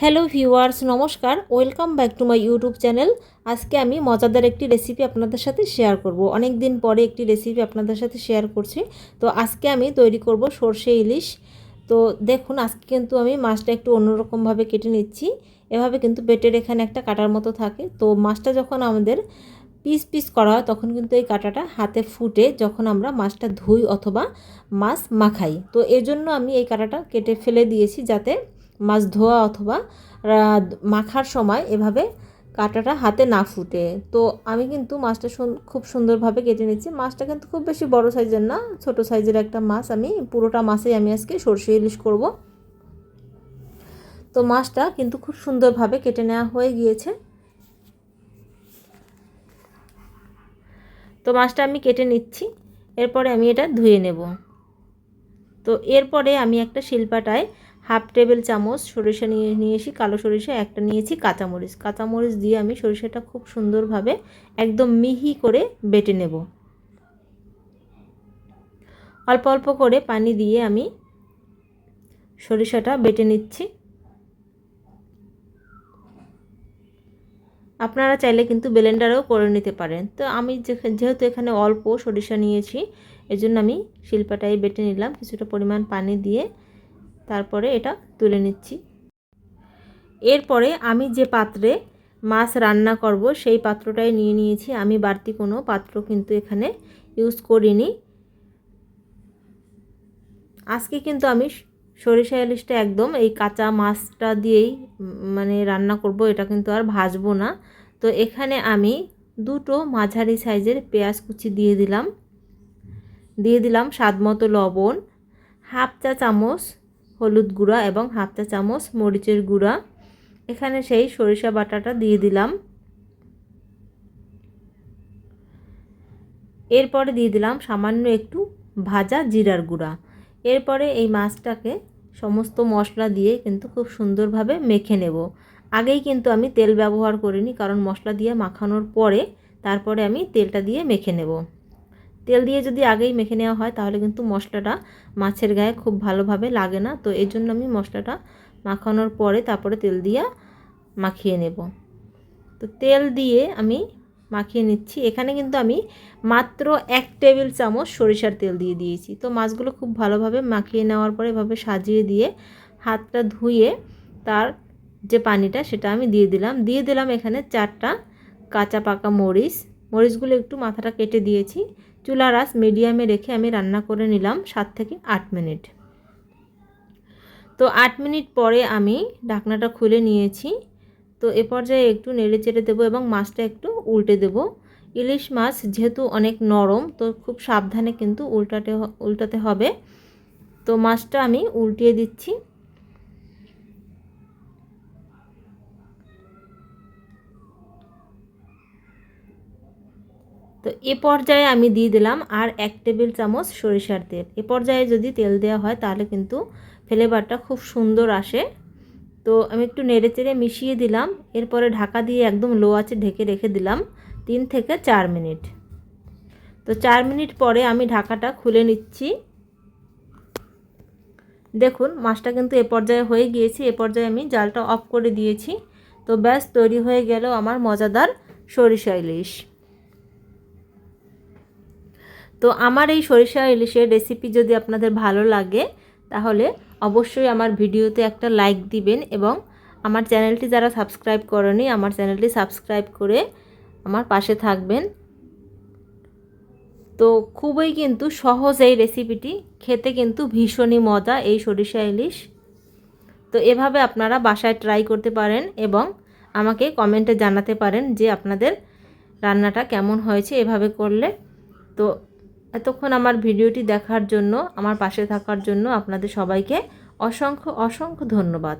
Hello viewers নমস্কার welcome back to my YouTube channel আজকে আমি মজাদার একটি রেসিপি আপনাদের সাথে শেয়ার করব। অনেক দিন পরে একটি রেসিপি আপনাদের সাথে শেয়ার করছি। তো আজকে আমি তৈরি করব সর্ষে ইলিশ। তো দেখুন, আজকে কিন্তু আমি মাছটা একটু অন্যরকমভাবে কেটে নিচ্ছি। এভাবে কিন্তু পেটের এখানে একটা কাটার মতো থাকে। তো মাছটা যখন আমাদের পিস পিস করা হয়, তখন কিন্তু এই কাঁটাটা হাতে ফুটে যখন আমরা মাছটা ধুই অথবা মাছ মাখাই। তো এর জন্য আমি এই কাঁটাটা কেটে ফেলে দিয়েছি যাতে মাছ ধোয়া অথবা মাখার সময় এভাবে কাঁটাটা হাতে না ফুটে। তো আমি কিন্তু মাছটা খুব সুন্দরভাবে কেটে নিচ্ছি মাছটা কিন্তু খুব বেশি বড় সাইজের না, ছোট সাইজের একটা মাছ। আমি পুরোটা মাছেই আমি আজকে সর্ষে ইলিশ করব। তো মাছটা কিন্তু খুব সুন্দরভাবে কেটে নেওয়া হয়ে গিয়েছে। তো মাছটা আমি কেটে নিচ্ছি। এরপরে আমি এটা ধুয়ে নেব। তো এরপরে আমি একটা শিল্পাটায় হাফ টেবিল চামচ সরিষা নিয়ে নিয়েছি কালো সরিষা, একটা নিয়েছি কাঁচামরিচ। কাঁচামরিচ দিয়ে আমি সরিষাটা খুব সুন্দরভাবে একদম মিহি করে বেটে নেব। অল্প অল্প করে পানি দিয়ে আমি সরিষাটা বেটে নিচ্ছি। আপনারা চাইলে কিন্তু ব্লেন্ডারেও করে নিতে পারেন। তো আমি যেহেতু এখানে অল্প সরিষা নিয়েছি, এজন্য আমি শিল্পাটাই বেটে নিলাম। কিছুটা পরিমাণ পানি দিয়ে তারপরে এটা তুলে নিচ্ছি। এরপরে আমি যে পাত্রে মাছ রান্না করব, সেই পাত্রটাই নিয়ে নিয়েছি। আমি বাড়তি কোনো পাত্র কিন্তু এখানে ইউজ করিনি। আজকে কিন্তু আমি সরিষা ইলিশটা একদম এই কাঁচা মাছটা দিয়েই মানে রান্না করব, এটা কিন্তু আর ভাজবো না। তো এখানে আমি দুটো মাঝারি সাইজের পেঁয়াজ কুচি দিয়ে দিলাম। দিয়ে দিলাম স্বাদ মতো লবণ, হাফ চা চামচ হলুদ গুঁড়া এবং হাফ চা চামচ মরিচের গুঁড়া। এখানে সেই সরিষা বাটাটা দিয়ে দিলাম। এরপরে দিয়ে দিলাম সামান্য একটু ভাজা জিরার গুঁড়া। এরপরে এই মাছটাকে সমস্ত মশলা দিয়ে কিন্তু খুব সুন্দরভাবে মেখে নেব। আগেই কিন্তু আমি তেল ব্যবহার করিনি, কারণ মশলা দিয়ে মাখানোর পরে তারপরে আমি তেলটা দিয়ে মেখে নেব। তেল দিয়ে যদি আগেই মেখে নেওয়া হয়, তাহলে কিন্তু মশলাটা মাছের গায়ে খুব ভালোভাবে লাগে না। তো এই জন্য আমি মশলাটা মাখানোর পরে তারপরে তেল দিয়ে মাখিয়ে নেব। তো তেল দিয়ে আমি মাখিয়ে নিচ্ছি। এখানে কিন্তু আমি মাত্র এক টেবিল চামচ সরিষার তেল দিয়ে দিয়েছি। তো মাছগুলো খুব ভালোভাবে মাখিয়ে নেওয়ার পরে এভাবে সাজিয়ে দিয়ে হাতটা ধুয়ে তার যে পানিটা, সেটা আমি দিয়ে দিলাম। দিয়ে দিলাম এখানে চারটা কাঁচা পাকা মরিচ মরিচগুলো একটু মাথাটা কেটে দিয়েছি। চুলার আঁচ মিডিয়ামে রেখে আমি রান্না করে নিলাম সাত থেকে আট মিনিট। তো আট মিনিট পরে আমি ঢাকনাটা খুলে নিয়েছি। তো এ পর্যায়ে একটু নেড়ে চেড়ে দেবো এবং মাছটা একটু উল্টে দেব। ইলিশ মাছ যেহেতু অনেক নরম, তো খুব সাবধানে কিন্তু উল্টাতে উল্টাতে হবে। তো মাছটা আমি উল্টিয়ে দিচ্ছি। তো এ পর্যায়ে আমি দিয়ে দিলাম আর এক টেবিল চামচ সরিষার তেল। এ পর্যায়ে যদি তেল দেওয়া হয় তাহলে কিন্তু ফ্লেভারটা খুব সুন্দর আসে। তো আমি একটু নেড়ে চেড়ে মিশিয়ে দিলাম। এরপরে ঢাকা দিয়ে একদম লো আছে ঢেকে রেখে দিলাম তিন থেকে চার মিনিট। তো চার মিনিট পরে আমি ঢাকাটা খুলে নিচ্ছি। দেখুন, মাছটা কিন্তু এ পর্যায়ে হয়ে গিয়েছে। এ পর্যায়ে আমি জালটা অফ করে দিয়েছি। তো ব্যাস, তৈরি হয়ে গেল আমার মজাদার সরিষা ইলিশ। তো আমার এই সরিষা ইলিশের রেসিপি যদি আপনাদের ভালো লাগে, তাহলে অবশ্যই আমার ভিডিওতে একটা লাইক দিবেন এবং আমার চ্যানেলটি যারা সাবস্ক্রাইব করেনি, আমার চ্যানেলটি সাবস্ক্রাইব করে আমার পাশে থাকবেন। তো খুবই কিন্তু সহজ এই রেসিপিটি খেতে কিন্তু ভীষণই মজা এই সরিষা ইলিশ। তো এভাবে আপনারা বাসায় ট্রাই করতে পারেন এবং আমাকে কমেন্টে জানাতে পারেন যে আপনাদের রান্নাটা কেমন হয়েছে এভাবে করলে। তো এতক্ষণ আমার ভিডিওটি দেখার জন্য আমার পাশে থাকার জন্য আপনাদের সবাইকে অসংখ্য অসংখ্য ধন্যবাদ।